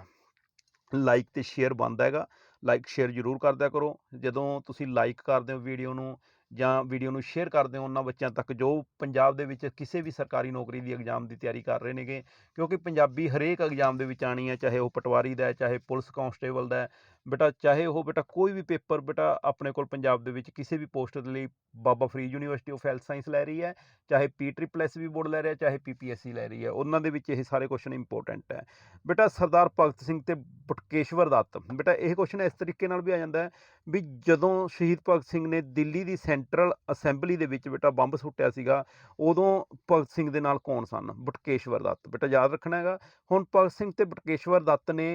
ਲਾਈਕ ਤੇ ਸ਼ੇਅਰ ਬਣਦਾ ਹੈਗਾ। ਲਾਈਕ ਸ਼ੇਅਰ ਜ਼ਰੂਰ ਕਰਦਿਆ ਕਰੋ। ਜਦੋਂ ਤੁਸੀਂ ਲਾਈਕ ਕਰਦੇ ਹੋ ਵੀਡੀਓ ਨੂੰ ਜਾਂ ਵੀਡੀਓ ਨੂੰ ਸ਼ੇਅਰ ਕਰਦੇ ਹੋ, ਉਹਨਾਂ ਬੱਚਿਆਂ ਤੱਕ ਜੋ ਪੰਜਾਬ ਦੇ ਵਿੱਚ ਕਿਸੇ ਵੀ ਸਰਕਾਰੀ ਨੌਕਰੀ ਦੀ ਐਗਜ਼ਾਮ ਦੀ ਤਿਆਰੀ ਕਰ ਰਹੇ ਨੇਗੇ, ਕਿਉਂਕਿ ਪੰਜਾਬੀ ਹਰੇਕ ਐਗਜ਼ਾਮ ਦੇ ਵਿੱਚ ਆਣੀ ਹੈ, ਚਾਹੇ ਉਹ ਪਟਵਾਰੀ ਦਾ ਹੈ, ਚਾਹੇ ਪੁਲਿਸ ਕਾਂਸਟੇਬਲ ਦਾ ਬੇਟਾ ਚਾਹੇ ਉਹ ਬੇਟਾ ਕੋਈ ਵੀ ਪੇਪਰ ਬੇਟਾ ਆਪਣੇ ਕੋਲ ਪੰਜਾਬ ਦੇ ਵਿੱਚ ਕਿਸੇ ਵੀ ਪੋਸਟ ਦੇ ਲਈ Baba Farid university of health science ਲੈ ਰਹੀ ਹੈ, ਚਾਹੇ P triple S B board ਲੈ ਰਿਹਾ, ਚਾਹੇ ਪੀਪੀਐਸਸੀ ਲੈ ਰਹੀ ਹੈ, ਉਹਨਾਂ ਦੇ ਵਿੱਚ ਇਹ ਸਾਰੇ ਕੁਐਸਚਨ ਇੰਪੋਰਟੈਂਟ ਹੈ। ਬੇਟਾ ਸਰਦਾਰ ਭਗਤ ਸਿੰਘ ਤੇ ਬਟਕੇਸ਼ਵਰ ਦੱਤ, ਬੇਟਾ ਇਹ ਕੁਐਸਚਨ ਇਸ ਤਰੀਕੇ ਨਾਲ ਵੀ ਆ ਜਾਂਦਾ ਹੈ ਵੀ ਜਦੋਂ ਸ਼ਹੀਦ ਭਗਤ ਸਿੰਘ ਨੇ ਦਿੱਲੀ ਦੀ ਸੈਂਟਰਲ ਅਸੈਂਬਲੀ ਦੇ ਵਿੱਚ ਬੇਟਾ ਬੰਬ ਸੁੱਟਿਆ ਸੀਗਾ, ਉਦੋਂ ਭਗਤ ਸਿੰਘ ਦੇ ਨਾਲ ਕੌਣ ਸਨ? ਬਟਕੇਸ਼ਵਰ ਦੱਤ। ਬੇਟਾ ਯਾਦ ਰੱਖਣਾ ਹੈਗਾ, ਹੁਣ ਭਗਤ ਸਿੰਘ ਤੇ ਬਟਕੇਸ਼ਵਰ ਦੱਤ ਨੇ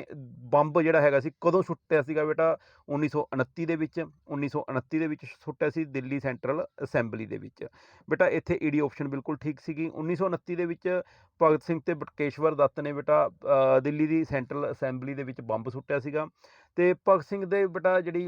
ਬੰਬ ਜਿਹੜਾ ਹੈਗਾ ਸੀ ਕਦੋਂ ਸੁੱਟ ਸੁੱਟਿਆ ਸੀਗਾ ਬੇਟਾ 1929 ਦੇ ਵਿੱਚ 1929 ਦੇ ਵਿੱਚ ਸੁੱਟਿਆ ਸੀ ਦਿੱਲੀ ਸੈਂਟਰਲ ਅਸੈਂਬਲੀ ਦੇ ਵਿੱਚ। ਬੇਟਾ ਇੱਥੇ ਈਡੀ ਆਪਸ਼ਨ ਬਿਲਕੁਲ ਠੀਕ ਸੀਗੀ। 1929 ਦੇ ਵਿੱਚ ਭਗਤ ਸਿੰਘ ਤੇ ਬਟਕੇਸ਼ਵਰ ਦੱਤ ਨੇ ਬੇਟਾ ਦਿੱਲੀ ਦੀ ਸੈਂਟਰਲ ਅਸੈਂਬਲੀ ਦੇ ਵਿੱਚ ਬੰਬ ਸੁੱਟਿਆ ਸੀਗਾ। ਤੇ ਭਗਤ ਸਿੰਘ ਦੇ ਬੇਟਾ ਜਿਹੜੀ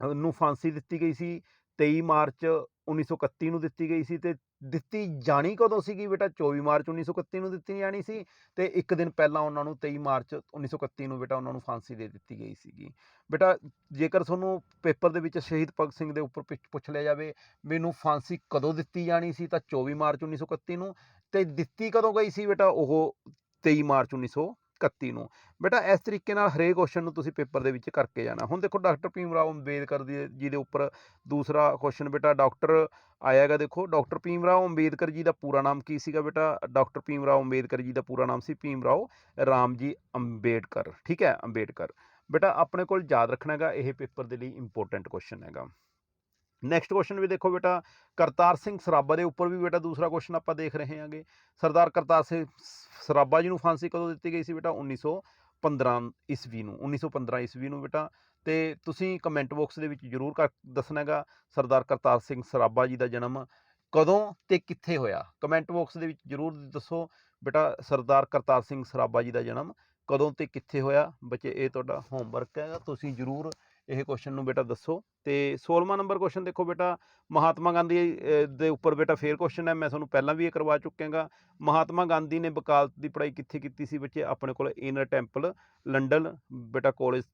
ਅ, ਨੂੰ ਫਾਂਸੀ ਦਿੱਤੀ ਗਈ ਸੀ 23 ਮਾਰਚ 1931 ਨੂੰ ਦਿੱਤੀ ਗਈ ਸੀ ਤੇ ਦਿੱਤੀ ਜਾਣੀ ਕਦੋਂ ਸੀਗੀ ਬੇਟਾ? 24 ਮਾਰਚ 1931 ਨੂੰ ਦਿੱਤੀ ਜਾਣੀ ਸੀ ਤੇ ਇੱਕ ਦਿਨ ਪਹਿਲਾਂ ਉਹਨਾਂ ਨੂੰ 23 ਮਾਰਚ 1931 ਨੂੰ ਬੇਟਾ ਉਹਨਾਂ ਨੂੰ ਫਾਂਸੀ ਦੇ ਦਿੱਤੀ ਗਈ ਸੀਗੀ। ਬੇਟਾ, ਜੇਕਰ ਤੁਹਾਨੂੰ ਪੇਪਰ ਦੇ ਵਿੱਚ ਸ਼ਹੀਦ ਭਗਤ ਸਿੰਘ ਦੇ ਉੱਪਰ ਪੁੱਛ- ਪੁੱਛ ਲਿਆ ਜਾਵੇ, ਮੈਨੂੰ ਫਾਂਸੀ ਕਦੋਂ ਦਿੱਤੀ ਜਾਣੀ ਸੀ? ਤਾਂ 24 ਮਾਰਚ 1931 ਨੂੰ। ਤੇ ਦਿੱਤੀ ਕਦੋਂ ਗਈ ਸੀ ਬੇਟਾ? ਉਹ 23 ਮਾਰਚ 1931 ਨੂੰ। ਬੇਟਾ, ਇਸ ਤਰੀਕੇ ਨਾਲ ਹਰੇਕ ਕੁਐਸਚਨ ਨੂੰ ਤੁਸੀਂ ਪੇਪਰ ਦੇ ਵਿੱਚ ਕਰਕੇ ਜਾਣਾ। ਹੁਣ ਦੇਖੋ, ਡਾਕਟਰ ਭੀਮ ਰਾਓ ਅੰਬੇਦਕਰ ਦੀ, ਜੀ ਦੇ ਉੱਪਰ ਦੂਸਰਾ ਕੁਐਸਚਨ ਬੇਟਾ, ਡਾਕਟਰ ਆਇਆ ਹੈਗਾ ਦੇਖੋ। ਡਾਕਟਰ ਭੀਮ ਰਾਓ ਅੰਬੇਦਕਰ ਜੀ ਦਾ ਪੂਰਾ ਨਾਮ ਕੀ ਸੀਗਾ ਬੇਟਾ? ਡਾਕਟਰ ਭੀਮ ਰਾਓ ਅੰਬੇਦਕਰ ਜੀ ਦਾ ਪੂਰਾ ਨਾਮ ਸੀ ਭੀਮ ਰਾਓ ਰਾਮ ਜੀ ਅੰਬੇਡਕਰ ਠੀਕ ਹੈ ਅੰਬੇਡਕਰ ਬੇਟਾ, ਆਪਣੇ ਕੋਲ ਯਾਦ ਰੱਖਣਾ ਹੈਗਾ, ਇਹ ਪੇਪਰ ਦੇ ਲਈ ਇੰਪੋਰਟੈਂਟ ਕੁਐਸਚਨ ਹੈਗਾ। ਨੈਕਸਟ ਕੁਐਸਚਨ ਵੀ ਦੇਖੋ ਬੇਟਾ, ਕਰਤਾਰ ਸਿੰਘ ਸਰਾਭਾ ਦੇ ਉੱਪਰ ਵੀ ਬੇਟਾ ਦੂਸਰਾ ਕੁਐਸਚਨ ਆਪਾਂ ਦੇਖ ਰਹੇ ਹਾਂਗੇ। ਸਰਦਾਰ ਕਰਤਾਰ ਸਿੰਘ ਸਰਾਭਾ ਜੀ ਨੂੰ ਫਾਂਸੀ ਕਦੋਂ ਦਿੱਤੀ ਗਈ ਸੀ ਬੇਟਾ? 1915 ਈਸਵੀ ਨੂੰ 1915 ਈਸਵੀ ਨੂੰ ਬੇਟਾ। ਤੇ ਤੁਸੀਂ ਕਮੈਂਟ ਬਾਕਸ ਦੇ ਵਿੱਚ ਜਰੂਰ ਕਰ, ਦੱਸਣਾ ਹੈਗਾ, ਸਰਦਾਰ ਕਰਤਾਰ ਸਿੰਘ ਸਰਾਭਾ ਜੀ ਦਾ ਜਨਮ ਕਦੋਂ ਤੇ ਕਿੱਥੇ ਹੋਇਆ? ਕਮੈਂਟ ਬਾਕਸ ਦੇ ਵਿੱਚ ਜਰੂਰ ਦੱਸੋ ਬੇਟਾ, ਸਰਦਾਰ ਕਰਤਾਰ ਸਿੰਘ ਸਰਾਭਾ ਜੀ ਦਾ ਜਨਮ ਕਦੋਂ ਤੇ ਕਿੱਥੇ ਹੋਇਆ? ਬੱਚੇ, ਇਹ ਤੁਹਾਡਾ ਹੋਮਵਰਕ ਹੈਗਾ, ਤੁਸੀਂ ਜਰੂਰ ਇਹ ਕੁਐਸਚਨ ਨੂੰ ਬੇਟਾ ਦੱਸੋ। ਤੇ 16ਵਾਂ ਨੰਬਰ ਕੁਐਸਚਨ ਦੇਖੋ ਬੇਟਾ, ਮਹਾਤਮਾ ਗਾਂਧੀ ਦੇ ਉੱਪਰ ਬੇਟਾ ਫੇਰ ਕੁਐਸਚਨ ਹੈ, ਮੈਂ ਤੁਹਾਨੂੰ ਪਹਿਲਾਂ ਵੀ ਇਹ ਕਰਵਾ ਚੁੱਕਿਆਗਾ। ਮਹਾਤਮਾ ਗਾਂਧੀ ਨੇ ਵਕਾਲਤ ਦੀ ਪੜ੍ਹਾਈ ਕਿੱਥੇ ਕੀਤੀ ਸੀ ਬੱਚੇ? ਆਪਣੇ ਕੋਲ ਇਨਰ ਟੈਂਪਲ ਲੰਡਨ ਬੇਟਾ ਕਾਲਜ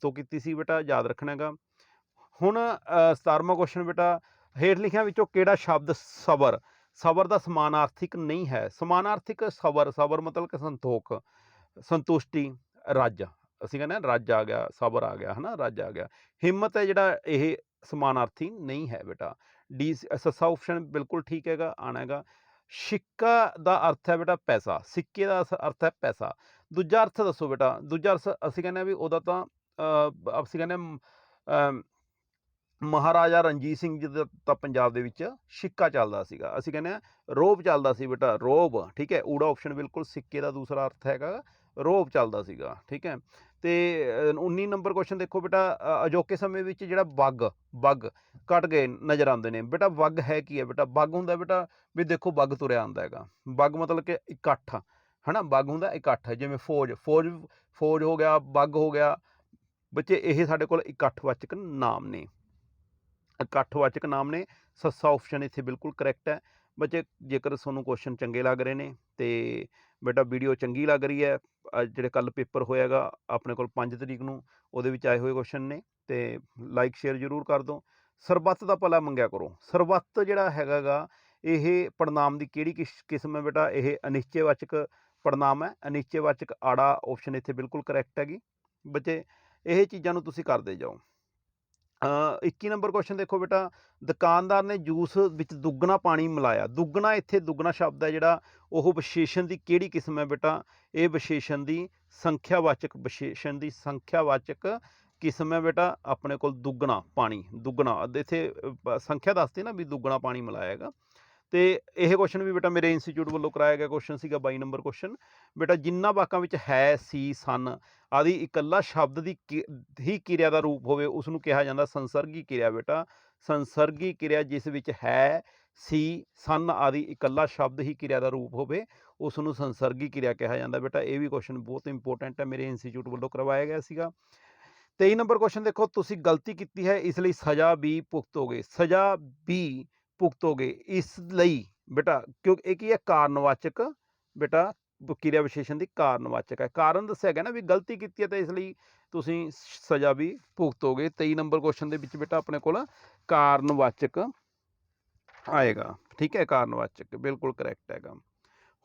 ਤੋਂ ਕੀਤੀ ਸੀ ਬੇਟਾ, ਯਾਦ ਰੱਖਣਾ ਹੈਗਾ। ਹੁਣ 17ਵਾਂ ਕੁਐਸਚਨ ਬੇਟਾ, ਹੇਠ ਲਿਖਿਆਂ ਵਿੱਚੋਂ ਕਿਹੜਾ ਸ਼ਬਦ ਸਬਰ ਸਬਰ ਦਾ ਸਮਾਨਾਰਥਿਕ ਨਹੀਂ ਹੈ। ਸਮਾਨਾਰਥਿਕ ਸਬਰ ਸਬਰ ਮਤਲਬ ਕਿ ਸੰਤੋਖ, ਸੰਤੁਸ਼ਟੀ, ਰਾਜਾ। ਅਸੀਂ ਕਹਿੰਦੇ ਹਾਂ ਰੱਜ ਆ ਗਿਆ ਸਬਰ ਆ ਗਿਆ ਹਨਾ ਰੱਜ ਆ ਗਿਆ। ਹਿੰਮਤ ਹੈ ਜਿਹੜਾ ਇਹ ਸਮਾਨਾਰਥੀ ਨਹੀਂ ਹੈ ਬੇਟਾ। ਡੀ ਸੱਸਾ ਆਪਸ਼ਨ ਬਿਲਕੁਲ ਠੀਕ ਹੈਗਾ ਆਣਾ ਹੈਗਾ। ਸਿੱਕਾ ਦਾ ਅਰਥ ਹੈ ਬੇਟਾ ਪੈਸਾ ਸਿੱਕੇ ਦਾ ਅਸ- ਅਰਥ ਹੈ ਪੈਸਾ। ਦੂਜਾ ਅਰਥ ਦੱਸੋ ਬੇਟਾ ਦੂਜਾ ਅਰਥ ਅਸੀਂ ਕਹਿੰਦੇ ਹਾਂ ਵੀ ਉਹਦਾ ਤਾਂ ਅਸੀਂ ਕਹਿੰਦੇ ਹਾਂ, ਮਹਾਰਾਜਾ ਰਣਜੀਤ ਸਿੰਘ ਜੀ ਦਾ ਤਾਂ ਪੰਜਾਬ ਦੇ ਵਿੱਚ ਸਿੱਕਾ ਚੱਲਦਾ ਸੀਗਾ। ਅਸੀਂ ਕਹਿੰਦੇ ਆ ਰੋਬ ਚੱਲਦਾ ਸੀ ਬੇਟਾ ਰੋਬ ਠੀਕ ਹੈ ਊੜਾ ਆਪਸ਼ਨ ਬਿਲਕੁਲ ਸਿੱਕੇ ਦਾ ਦੂਸਰਾ ਅਰਥ ਹੈਗਾ ਰੋਬ ਚੱਲਦਾ ਸੀਗਾ ਠੀਕ ਹੈ। ਤੇ ਅ, 19 ਨੰਬਰ ਕੁਐਸਚਨ ਦੇਖੋ ਬੇਟਾ ਅਜੋਕੇ ਸਮੇਂ ਵਿੱਚ ਜਿਹੜਾ ਬੱਗ ਬੱਗ ਘਟ ਗਏ ਨਜ਼ਰ ਆਉਂਦੇ ਨੇ। ਬੇਟਾ ਬੱਗ ਹੈ ਕੀ ਹੈ ਬੇਟਾ? ਬੱਗ ਹੁੰਦਾ ਬੇਟਾ ਵੀ ਦੇਖੋ ਬੱਗ ਤੁਰਿਆ ਆਉਂਦਾ ਹੈਗਾ। ਬੱਗ ਮਤਲਬ ਕਿ ਇਕੱਠ ਹਨਾ? ਬੱਗ ਹੁੰਦਾ ਇਕੱਠ ਜਿਵੇਂ ਫੌਜ ਫੌਜ ਫੌਜ ਹੋ ਗਿਆ ਬੱਗ ਹੋ ਗਿਆ। ਬੱਚੇ ਇਹ ਸਾਡੇ ਕੋਲ ਇਕੱਠਵਾਚਕ ਨਾਮ ਨੇ। ਇਕੱਠਵਾਚਕ ਨਾਮ ਨੇ ਸੱਸਾ ਆਪਸ਼ਨ ਇੱਥੇ ਬਿਲਕੁਲ ਕਰੈਕਟ ਹੈ। ਬੱਚੇ ਜੇਕਰ ਤੁਹਾਨੂੰ ਕੁਐਸਚਨ ਚੰਗੇ ਲੱਗ ਰਹੇ ਨੇ ਤੇ ਬੇਟਾ ਵੀਡੀਓ ਚੰਗੀ ਲੱਗ ਰਹੀ ਹੈ, ਅੱਜ ਜਿਹੜੇ ਕੱਲ ਪੇਪਰ ਹੋਇਆਗਾ ਆਪਣੇ ਕੋਲ 5 ਤਰੀਕ ਨੂੰ, ਉਹਦੇ ਵਿੱਚ ਆਏ ਹੋਏ ਕੁਐਸਚਨ ਨੇ, ਤੇ ਲਾਈਕ ਸ਼ੇਅਰ ਜ਼ਰੂਰ ਕਰ ਦਿਓ। ਸਰਬੱਤ ਦਾ ਭਲਾ ਮੰਗਿਆ ਕਰੋ। ਸਰਬੱਤ ਜਿਹੜਾ ਹੈਗਾਗਾ, ਇਹ ਪੜਨਾਮ ਦੀ ਕਿਹੜੀ ਕਿਸ- ਕਿਸਮ ਹੈ ਬੇਟਾ? ਇਹ ਅਨਿਸ਼ਚੈਵਾਚਕ ਪੜਨਾਮ ਹੈ। ਅਨਿਸ਼ਚੈਵਾਚਕ ਆੜਾ ਆਪਸ਼ਨ ਇੱਥੇ ਬਿਲਕੁਲ ਕਰੈਕਟ ਹੈਗੀ। ਬੱਚੇ, ਇਹ ਚੀਜ਼ਾਂ ਨੂੰ ਤੁਸੀਂ ਕਰਦੇ ਜਾਓ। 21 ਨੰਬਰ ਕੁਐਸਚਨ ਦੇਖੋ ਬੇਟਾ, ਦੁਕਾਨਦਾਰ ਨੇ ਜੂਸ ਵਿੱਚ ਦੁੱਗਣਾ ਪਾਣੀ ਮਿਲਾਇਆ। ਦੁੱਗਣਾ ਇੱਥੇ ਦੁੱਗਣਾ ਸ਼ਬਦ ਹੈ ਜਿਹੜਾ ਉਹ ਵਿਸ਼ੇਸ਼ਣ ਦੀ ਕਿਹੜੀ ਕਿਸਮ ਹੈ ਬੇਟਾ? ਇਹ ਵਿਸ਼ੇਸ਼ਣ ਦੀ ਸੰਖਿਆਵਾਚਕ, ਵਿਸ਼ੇਸ਼ਣ ਦੀ ਸੰਖਿਆਵਾਚਕ ਕਿਸਮ ਹੈ ਬੇਟਾ। ਆਪਣੇ ਕੋਲ ਦੁੱਗਣਾ ਪਾਣੀ, ਦੁੱਗਣਾ। ਇੱਥੇ ਸੰਖਿਆ ਦੱਸਦੀ ਨਾ ਵੀ ਦੁੱਗਣਾ ਪਾਣੀ ਮਿਲਾਇਆ ਹੈਗਾ। ਤੇ ਇਹ ਕੁਐਸਚਨ ਵੀ ਬੇਟਾ ਮੇਰੇ ਇੰਸਟੀਚਿਊਟ ਵੱਲੋਂ ਕਰਾਇਆ ਗਿਆ ਕੁਐਸਚਨ ਸੀਗਾ 22 ਨੰਬਰ ਕੁਐਸਚਨ ਬੇਟਾ ਜਿੰਨਾ ਵਾਕਾਂ ਵਿੱਚ ਹੈ, ਸੀ, ਸਨ, ਆਦਿ ਇਕੱਲਾ ਸ਼ਬਦ ਦੀ ਕਿ- ਹੀ ਕਿਰਿਆ ਦਾ ਰੂਪ ਹੋਵੇ ਉਸ ਨੂੰ ਕਿਹਾ ਜਾਂਦਾ ਸੰਸਰਗੀ ਕਿਰਿਆ ਬੇਟਾ। ਸੰਸਰਗੀ ਕਿਰਿਆ ਜਿਸ ਵਿੱਚ ਹੈ, ਸੀ, ਸਨ, ਆਦਿ ਇਕੱਲਾ ਸ਼ਬਦ ਹੀ ਕਿਰਿਆ ਦਾ ਰੂਪ ਹੋਵੇ ਉਸ ਨੂੰ ਸੰਸਰਗੀ ਕਿਰਿਆ ਕਿਹਾ ਜਾਂਦਾ ਬੇਟਾ। ਇਹ ਵੀ ਕੁਐਸਚਨ ਬਹੁਤ ਇੰਪੋਰਟੈਂਟ ਹੈ, ਮੇਰੇ ਇੰਸਟੀਚਿਊਟ ਵੱਲੋਂ ਕਰਵਾਇਆ ਗਿਆ ਸੀਗਾ। 23 ਨੰਬਰ ਕੁਐਸਚਨ ਦੇਖੋ, ਤੁਸੀਂ ਗਲਤੀ ਕੀਤੀ ਹੈ, ਇਸ ਲਈ ਸਜ਼ਾ ਵੀ ਭੁਗਤੋਗੇ ਸਜ਼ਾ ਵੀ ਭੁਗਤੋਗੇ ਇਸ ਲਈ ਬੇਟਾ, ਕਿਉਂਕਿ ਇਹ ਕੀ ਹੈ? ਕਾਰਨਵਾਚਕ ਬੇਟਾ ਕਿਰਿਆ ਵਿਸ਼ੇਸ਼ਣ ਦੀ ਕਾਰਨਵਾਚਕ ਹੈ। ਕਾਰਨ ਦੱਸਿਆ ਗਿਆ ਨਾ ਵੀ ਗਲਤੀ ਕੀਤੀ ਹੈ ਤਾਂ ਇਸ ਲਈ ਤੁਸੀਂ ਸਜ਼ਾ ਵੀ ਭੁਗਤੋਗੇ। 23 ਨੰਬਰ ਕੁਐਸਚਨ ਦੇ ਵਿੱਚ ਬੇਟਾ ਆਪਣੇ ਕੋਲ ਕਾਰਨਵਾਚਕ ਆਏਗਾ। ਠੀਕ ਹੈ? ਕਾਰਨਵਾਚਕ, ਬਿਲਕੁਲ ਕਰੈਕਟ ਹੈਗਾ।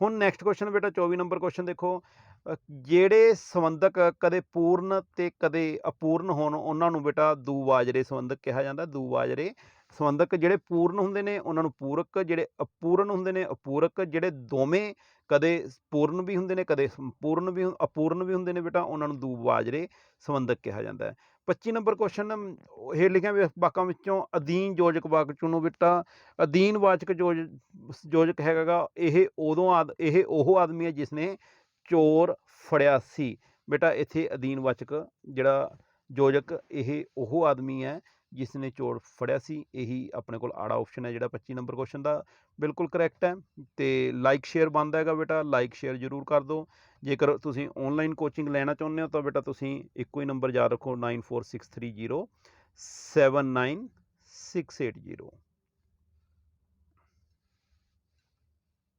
ਹੁਣ ਨੈਕਸਟ ਕੁਐਸਚਨ ਬੇਟਾ 24 ਨੰਬਰ ਕੁਐਸਚਨ ਦੇਖੋ। ਜਿਹੜੇ ਸੰਬੰਧਕ ਕਦੇ ਪੂਰਨ ਤੇ ਕਦੇ ਅਪੂਰਨ ਹੋਣ, ਉਹਨਾਂ ਨੂੰ ਬੇਟਾ ਦੂਵਾਜਰੇ ਸੰਬੰਧਕ ਕਿਹਾ ਜਾਂਦਾ। ਦੂਵਾਜਰੇ ਸੰਬੰਧਕ ਜਿਹੜੇ ਪੂਰਨ ਹੁੰਦੇ ਨੇ, ਉਹਨਾਂ ਨੂੰ ਪੂਰਕ ਜਿਹੜੇ ਅਪੂਰਨ ਹੁੰਦੇ ਨੇ, ਅਪੂਰਕ ਜਿਹੜੇ ਦੋਵੇਂ ਕਦੇ ਪੂਰਨ ਵੀ ਹੁੰਦੇ ਨੇ, ਕਦੇ ਸੰਪੂਰਨ ਵੀ ਅਪੂਰਨ ਵੀ ਹੁੰਦੇ ਨੇ ਬੇਟਾ, ਉਹਨਾਂ ਨੂੰ ਦੂਵਾਜਰੇ ਸੰਬੰਧਕ ਕਿਹਾ ਜਾਂਦਾ ਹੈ। 25 ਨੰਬਰ ਕੁਐਸਚਨ ਇਹ ਲਿਖਿਆ ਵੀ ਵਾਕਾਂ ਵਿੱਚੋਂ ਅਧੀਨ ਯੋਜਕ ਵਾਕ ਚੁਣੋ ਬੇਟਾ। ਅਧੀਨ ਵਾਚਕ ਯੋਜ ਯੋਜਕ ਹੈਗਾ ਇਹ ਉਦੋਂ ਆਦ, ਇਹ ਉਹ ਆਦਮੀ ਹੈ ਜਿਸ ਨੇ ਚੋਰ ਫੜਿਆ ਸੀ। ਬੇਟਾ, ਇੱਥੇ ਅਧੀਨ ਵਾਚਕ ਜਿਹੜਾ ਯੋਜਕ, ਇਹ ਉਹ ਆਦਮੀ ਹੈ ਜਿਸ ਨੇ ਚੋਰ ਫੜਿਆ ਸੀ, ਇਹੀ ਆਪਣੇ ਕੋਲ ਆੜਾ ਆਪਸ਼ਨ ਹੈ ਜਿਹੜਾ 25 ਨੰਬਰ ਕੁਐਸਚਨ ਦਾ ਬਿਲਕੁਲ ਕਰੈਕਟ ਹੈ ਤੇ ਲਾਈਕ ਸ਼ੇਅਰ ਬਣਦਾ ਹੈਗਾ ਬੇਟਾ ਲਾਈਕ ਸ਼ੇਅਰ ਜ਼ਰੂਰ ਕਰ ਦਿਓ। ਜੇਕਰ ਤੁਸੀਂ ਆਨਲਾਈਨ ਕੋਚਿੰਗ ਲੈਣਾ ਚਾਹੁੰਦੇ ਹੋ ਤਾਂ ਬੇਟਾ ਤੁਸੀਂ ਇੱਕੋ ਹੀ ਨੰਬਰ ਯਾਦ ਰੱਖੋ 94630 79680